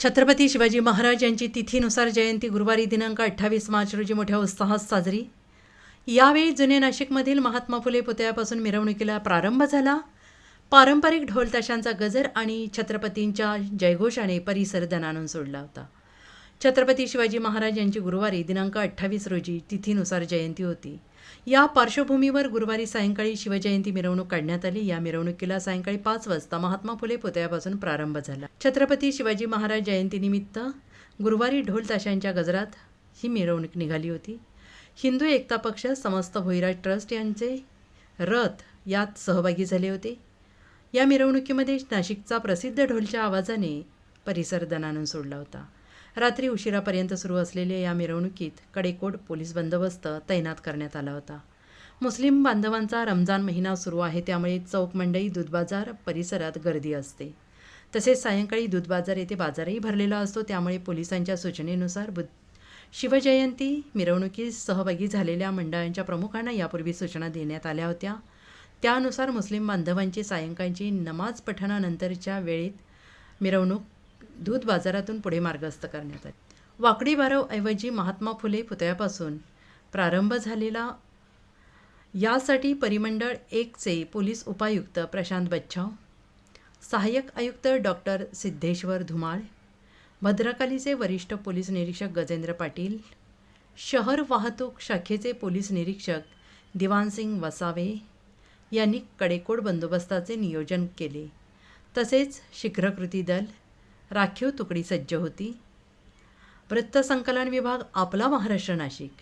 छत्रपती शिवाजी महाराज यांची तिथीनुसार जयंती गुरुवारी दिनांक अठ्ठावीस मार्च रोजी मोठ्या उत्साहात साजरी. यावेळी जुने नाशिकमधील महात्मा फुले पुतळ्यापासून मिरवणुकीला प्रारंभ झाला. पारंपरिक ढोलताशांचा गजर आणि छत्रपतींच्या जयघोषाने परिसर दणानून सोडला होता. छत्रपती शिवाजी महाराज यांची गुरुवारी दिनांक अठ्ठावीस रोजी तिथीनुसार जयंती होती. या पार्श्वभूमीवर गुरुवारी सायंकाळी शिवजयंती मिरवणूक काढण्यात आली. या मिरवणुकीला सायंकाळी पाच वाजता महात्मा फुले पुतळ्यापासून प्रारंभ झाला. छत्रपती शिवाजी महाराज जयंतीनिमित्त गुरुवारी ढोल ताशांच्या गजरात ही मिरवणूक निघाली होती. हिंदू एकता पक्ष समस्त भोईराज ट्रस्ट यांचे रथ यात सहभागी झाले होते. या मिरवणुकीमध्ये नाशिकचा प्रसिद्ध ढोलच्या आवाजाने परिसर दणानून सोडला होता. रात्री उशिरापर्यंत सुरू असलेल्या या मिरवणुकीत कडेकोट पोलीस बंदोबस्त तैनात करण्यात आला होता. मुस्लिम बांधवांचा रमजान महिना सुरू आहे त्यामुळे चौक मंडई दूध बाजार परिसरात गर्दी असते. तसेच सायंकाळी दूध बाजार येथे बाजारही भरलेला असतो त्यामुळे पोलिसांच्या सूचनेनुसार बुद्ध शिवजयंती मिरवणुकीत सहभागी झालेल्या मंडळांच्या प्रमुखांना यापूर्वी सूचना देण्यात आल्या होत्या. त्यानुसार मुस्लिम बांधवांची सायंकाळची नमाज पठणानंतरच्या वेळेत मिरवणूक दूध बाजारातून पुढे मार्गस्थ करण्यात आले. वाकडी बारवऐवजी महात्मा फुले पुतळ्यापासून प्रारंभ झालेला. यासाठी परिमंडळ एकचे पोलीस उपायुक्त प्रशांत बच्छाव सहाय्यक आयुक्त डॉक्टर सिद्धेश्वर धुमाळ भद्रकालीचे वरिष्ठ पोलीस निरीक्षक गजेंद्र पाटील शहर वाहतूक शाखेचे पोलीस निरीक्षक दिवानसिंग वसावे यांनी कडेकोड बंदोबस्ताचे नियोजन केले. तसेच शीघ्रकृती दल राखीव तुकडी सज्ज होती. वृत्तसंकलन विभाग आपला महाराष्ट्र नाशिक.